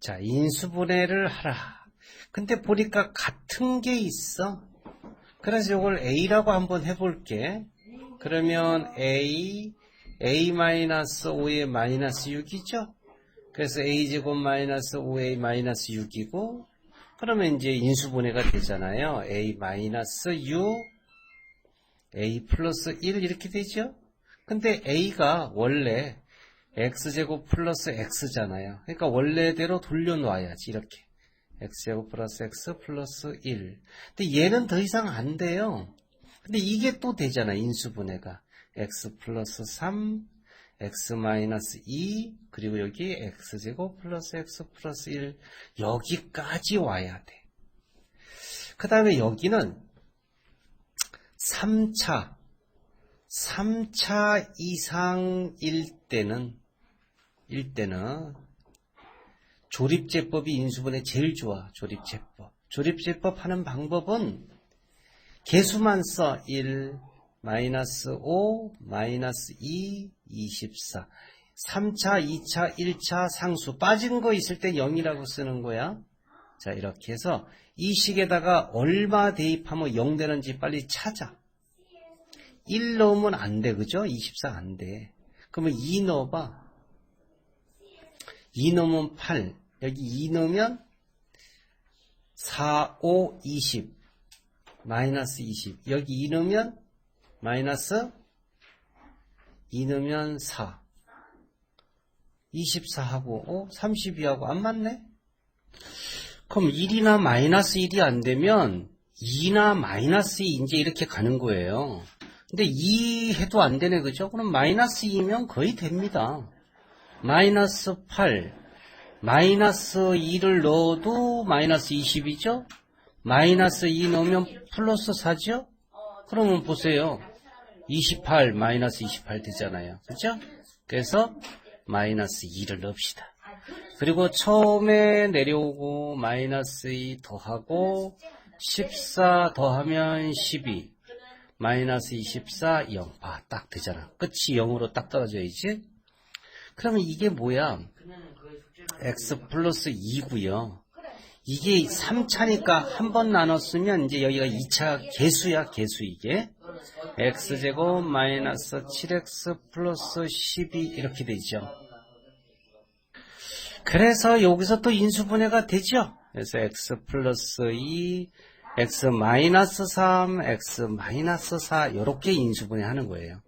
자, 인수분해를 하라. 근데 보니까 같은 게 있어. 그래서 이걸 A라고 한번 해볼게. 그러면 A, A-5의 마이너스 6이죠? 그래서 A제곱 마이너스 5A 마이너스 6이고, 그러면 이제 인수분해가 되잖아요. A 마이너스 6, A 플러스 1 이렇게 되죠? 근데 A가 원래 X제곱 플러스 X잖아요. 그러니까 원래대로 돌려놓아야지, 이렇게. X제곱 플러스 X 플러스 1. 근데 얘는 더 이상 안 돼요. 근데 이게 또 되잖아, 인수분해가. X 플러스 3, X 마이너스 2, 그리고 여기 X제곱 플러스 X 플러스 1. 여기까지 와야 돼. 그 다음에 여기는 3차, 3차 이상일 때는, 일 때는, 조립제법이 인수분해 제일 좋아, 조립제법. 조립제법 하는 방법은, 개수만 써, 1, 마이너스 5, 마이너스 2, 24. 3차, 2차, 1차 상수. 빠진 거 있을 때 0이라고 쓰는 거야. 자, 이렇게 해서 이 식에다가 얼마 대입하면 0 되는지 빨리 찾아. 1 넣으면 안 돼, 그죠? 24 안 돼. 그러면 2 넣어봐. 2 넣으면 8. 여기 2 넣으면 4, 5, 20. 마이너스 20. 여기 2 넣으면 마이너스 2 넣으면 4. 24하고, 어? 32하고 안 맞네? 그럼 1이나 마이너스 1이 안 되면 2나 마이너스 2 이제 이렇게 가는 거예요. 근데 2 해도 안 되네, 그죠? 그럼 마이너스 2면 거의 됩니다. 마이너스 8, 마이너스 2를 넣어도 마이너스 20이죠? 마이너스 2 넣으면 플러스 4죠? 그러면 보세요. 28 마이너스 28 되잖아요. 그죠? 그래서 마이너스 2를 넣읍시다. 그리고 처음에 내려오고 마이너스 2 더하고 14 더하면 12 마이너스 24 0. 아, 딱 되잖아. 끝이 0으로 딱 떨어져야지. 그러면 이게 뭐야? x 플러스 2고요. 이게 3차니까 한 번 나눴으면 이제 여기가 2차 개수야, 개수 이게. x제곱 마이너스 7x 플러스 12 이렇게 되죠. 그래서 여기서 또 인수분해가 되죠. 그래서 x 플러스 2, x 마이너스 3, x 마이너스 4 이렇게 인수분해 하는 거예요.